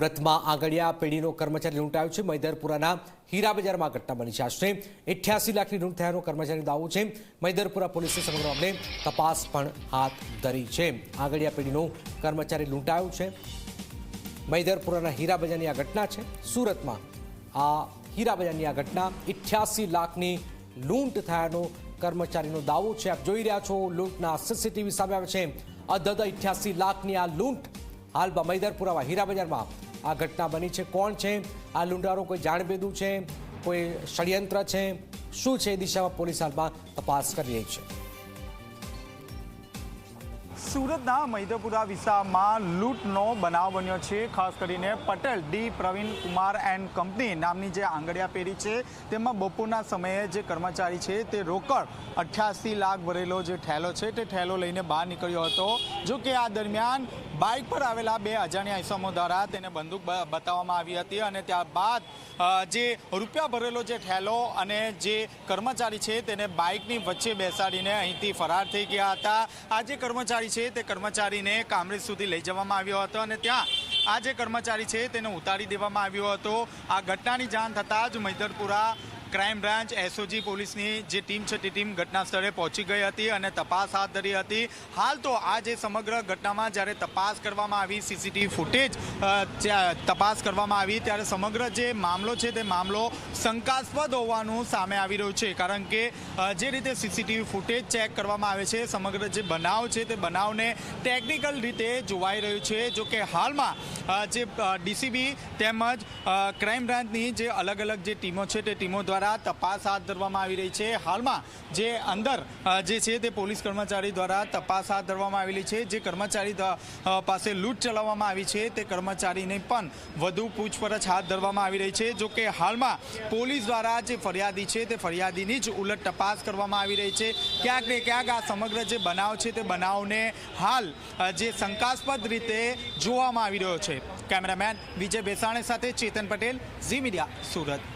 સુરતમાં આંગળિયા, પેઢીનો કર્મચારી લૂંટાયો છે. મૈદરપુરાના હીરા બજારમાં ઘટના બની છે. આશરે એઠ્યાસી લાખની લૂંટ થયાનો કર્મચારી દાવો છે. મૈદરપુરા પોલીસે સમગ્ર મામલે તપાસ પણ હાથ ધરી છે. આંગળિયા, પેઢીનો કર્મચારી લૂંટાયો છે. મૈદરપુરાના હીરા બજારની આ ઘટના છે. સુરતમાં આ હીરા બજારની આ ઘટના ઇઠ્યાસી લાખની લૂંટ થયાનો કર્મચારીનો દાવો છે. આપ જોઈ રહ્યા છો, લૂંટના સીસીટીવી સામે આવે છે. અધધ ઇઠ્યાસી લાખની આ લૂંટ હાલમાં મૈદરપુરામાં હીરા બજારમાં આ ઘટના બની છે. કોણ છે? આ લૂંટારો કોઈ જાણબેદું છે? કોઈ ષડયંત્ર છે? શું છે એ દિશામાં પોલીસ હાલમાં તપાસ કરી રહી છે? સુરતના મૈદપુરા વિસ્તારમાં લૂંટનો બનાવ બન્યો છે. ખાસ કરીને Patel D Pravin Kumar and company નામની જે આંગળિયા પેઢી છે, તેમાં બપોરના સમયે જે કર્મચારી છે, તે રોકડ અઠ્યાસી લાખ ભરેલો જે ઠેલો છે, તે ઠેલો લઈને બહાર નીકળ્યો હતો. જો કે આ દરમિયાન બાઇક પર આવેલા બે અજાણ્યા ઇસમો દ્વારા તેને બંદૂક બતાવવામાં આવી હતી અને ત્યારબાદ જે રૂપિયા ભરેલો જે ઠેલો અને જે કર્મચારી છે, તેને બાઇકની વચ્ચે બેસાડીને અહીંથી ફરાર થઈ ગયા હતા. આ જે કર્મચારી છે તે કર્મચારીને કામરેજ સુધી લઈ જવામાં આવ્યો હતો અને ત્યાં આ જે કર્મચારી છે તેને ઉતારી દેવામાં આવ્યો હતો. આ ઘટનાની જાણ થતાં જ મૈદરપુરા ક્રાઇમ બ્રાન્ચ એસઓજી પોલીસની જે ટીમ છે તે ટીમ ઘટના સ્થળે પહોંચી ગઈ હતી અને તપાસ હાથ ધરી હતી. હાલ તો આ જે સમગ્ર ઘટનામાં જ્યારે તપાસ કરવામાં આવી સીસીટીવી ફૂટેજ તપાસ કરવામાં આવી, ત્યારે સમગ્ર જે મામલો છે તે મામલો શંકાસ્પદ હોવાનું સામે આવી રહ્યું છે. કારણ કે જે રીતે સીસીટીવી ફૂટેજ ચેક કરવામાં આવે છે, સમગ્ર જે બનાવ છે તે બનાવને ટેકનિકલ રીતે જોવાઈ રહ્યું છે. જો કે હાલમાં જે ડીસીબી તેમજ ક્રાઇમ બ્રાન્ચની જે અલગ અલગ જે ટીમો છે તે ટીમો દ્વારા તપાસ હાથ ધરવામાં આવી રહી છે. હાલમાં જે અંદર જે છે તે પોલીસ કર્મચારી દ્વારા તપાસ હાથ ધરવામાં આવેલી છે. જે કર્મચારી પાસે લૂંટ ચલાવવામાં આવી છે તે કર્મચારીને પણ વધુ પૂછપરછ હાથ ધરવામાં આવી રહી છે. જોકે હાલમાં પોલીસ દ્વારા જે ફરિયાદી છે તે ફરિયાદીની જ ઉલટ તપાસ કરવામાં આવી રહી છે. ક્યાંક ને ક્યાંક આ સમગ્ર જે બનાવ છે તે બનાવને હાલ જે શંકાસ્પદ રીતે જોવામાં આવી રહ્યો છે. કેમેરામેન વિજય બેસાણે સાથે ચેતન પટેલ, ઝી મીડિયા, સુરત.